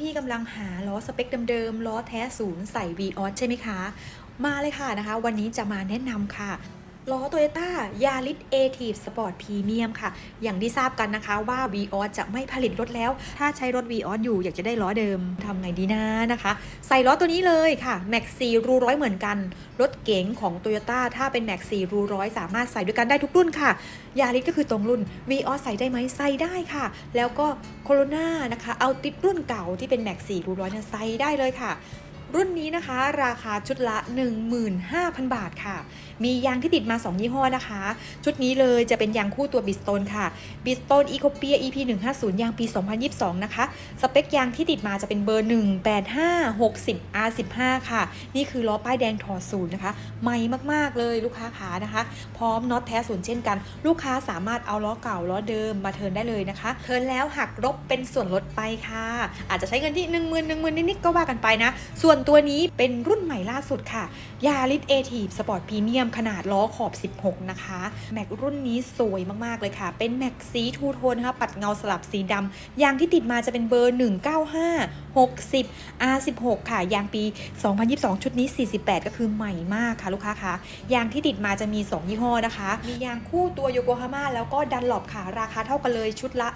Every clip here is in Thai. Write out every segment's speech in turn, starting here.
พี่ๆกำลังหาล้อสเปคเดิมๆล้อแท้ศูนย์ใส่ v ีออสใช่ไหมคะ มาเลยค่ะนะคะ วันนี้จะมาแนะนำค่ะ ล้อโตโยต้ายาริสเอทีฟสปอร์ตพรีเมียมค่ะ อย่างที่ทราบกันนะคะว่า v ีออสจะไม่ผลิตรถแล้ว ถ้าใช้รถ v ีออสอยู่อยากจะได้ล้อเดิมทำไงดีนะนะคะ ใส่ล้อตัวนี้เลยค่ะ Max 4รูร้อยเหมือนกัน รถเก๋งของ t o y ยต้ถ้าเป็น Max 4รูร้อยสามารถใส่ด้วยกันได้ทุกรุ่นค่ะยาริสก็คือตรงรุ่น v ีออสใส่ได้ไหมใส่ได้ค่ะ แล้วก็โคโรนานะคะเอาติดรุ่นเก่าที่เป็น Max 4รูร้อยเนี่ยใส่ได้เลยค่ะ รุ่นนี้นะคะราคาชุดละ 15,000 บาทค่ะ มียางที่ติดมา 2 ยี่ห้อนะคะ ชุดนี้เลยจะเป็นยางคู่ตัวบิสโตนค่ะบิสโตนอีโคเปีย EP 150ยางปี 2022 นะคะ สเปคยางที่ติดมาจะเป็นเบอร์ 185 60 R15 ค่ะ นี่คือล้อป้ายแดงถอดศูนย์นะคะ ใหม่มากๆเลยลูกค้าขานะคะ พร้อมน็อตแท้ศูนย์เช่นกัน ลูกค้าสามารถเอาล้อเก่าล้อเดิมมาเทินได้เลยนะคะ เทินแล้วหักลบเป็นส่วนลดไปค่ะ อาจจะใช้เงินที่ 1 0 0 0 0 1 0,000นิดๆก็ว่ากันไปนะ ส่วนตัวนี้เป็นรุ่นใหม่ล่าสุดค่ะยาลิสเอทีฟสปอร์ตพรีเมียมขนาดล้อขอบ 16 นะคะ แม็กรุ่นนี้สวยมากๆเลยค่ะ เป็นแม็กสีทูโทนนะคะปัดเงาสลับสีดำยางที่ติดมาจะเป็นเบอร์ 195 60 R16 ค่ะ ยางปี 2022 ชุดนี้ 48 ก็คือใหม่มากค่ะลูกค้าคะยางที่ติดมาจะมี 2 ยี่ห้อนะคะ มียางคู่ตัวโยโกฮาม่าแล้วก็ดันหลบค่ะ ราคาเท่ากันเลยชุดละ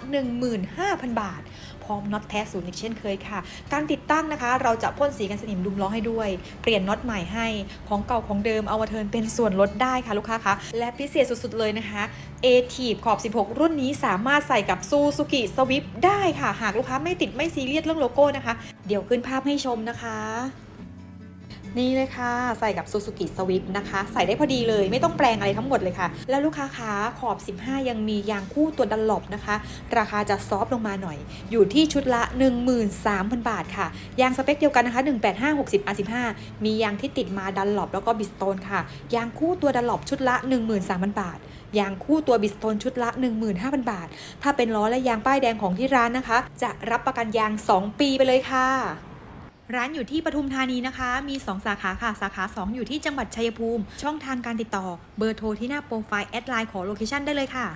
15,000 บาท พร้อมน็อตแท้ศูนย์อีกเช่นเคยค่ะ การติดตั้งนะคะ เราจะพ่นสีกันสนิมดุมล้อให้ด้วย เปลี่ยนน็อตใหม่ให้ ของเก่าของเดิมเอามาเทินเป็นส่วนลดได้ค่ะลูกค้าคะ และพิเศษสุดๆเลยนะคะ a t ีขอบ 16 รุ่นนี้สามารถใส่กับซูซูกิสวิฟได้ค่ะ หากลูกค้าไม่ติดไม่ซีเรียสเรื่องโลโก้นะคะเดี๋ยวขึ้นภาพให้ชมนะคะ นี่เลยค่ะใส่กับ Suzuki Swift นะคะ ใส่ได้พอดีเลยไม่ต้องแปลงอะไรทั้งหมดเลยค่ะ แล้วลูกค้าคะขอบ 15 ยังมียางคู่ตัวดันหลบนะคะ ราคาจะซอฟลงมาหน่อย อยู่ที่ชุดละ 13,000 บาทค่ะ ยางสเปคเดียวกันนะคะ 185 60 R15 มียางที่ติดมาดันหลบแล้วก็บิสโตนค่ะ ยางคู่ตัวดันหลบชุดละ 13,000 บาทยางคู่ตัวบิสโตนชุดละ 15,000 บาท ถ้าเป็นล้อและยางป้ายแดงของที่ร้านนะคะ จะรับประกันยาง 2 ปีไปเลยค่ะ ร้านอยู่ที่ปทุมธานีนะคะ มี 2 สาขาค่ะ สาขา 2 อยู่ที่จังหวัดชัยภูมิ ช่องทางการติดต่อ เบอร์โทรที่หน้าโปรไฟล์แอดไลน์ขอโลเคชั่นได้เลยค่ะ